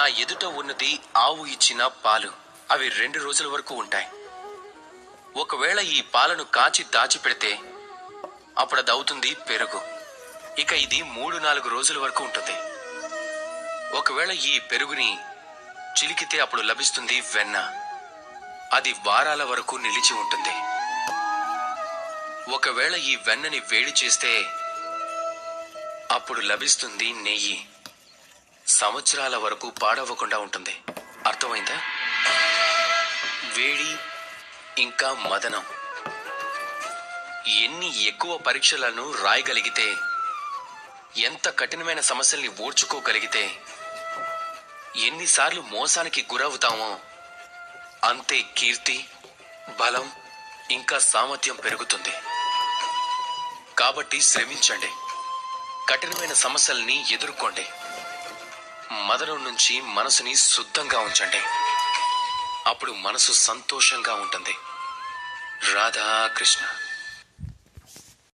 నా ఎదుట ఉన్నది ఆవు ఇచ్చిన పాలు. అవి రెండు రోజుల వరకు ఉంటాయి. ఒకవేళ ఈ పాలను కాచి దాచిపెడితే అప్పుడు అది అవుతుంది పెరుగు. ఇక ఇది మూడు నాలుగు రోజుల వరకు ఉంటుంది. ఒకవేళ ఈ పెరుగుని చిలికితే అప్పుడు లభిస్తుంది వెన్న. అది వారాల వరకు నిలిచి ఉంటుంది. ఒకవేళ ఈ వెన్నని వేడి చేస్తే అప్పుడు లభిస్తుంది నెయ్యి. సంవత్సరాల వరకు పాడవకుండా ఉంటుంది. అర్థమైందా? వేడి ఇంకా మదనం. ఎన్ని ఎక్కువ పరీక్షలను రాయగలిగితే ఎంత కఠినమైన సమస్యల్ని ఓర్చుకోగలిగితే ఎన్నిసార్లు మోసానికి గురవుతామో అంతే కీర్తి బలం ఇంకా సామర్థ్యం పెరుగుతుంది. కాబట్టి శ్రమించండి. కఠినమైన సమస్యల్ని ఎదుర్కోండి. మదనం నుంచి మనసుని శుద్ధంగా ఉంచండి. అప్పుడు మనసు సంతోషంగా ఉంటుంది. రాధాకృష్ణ.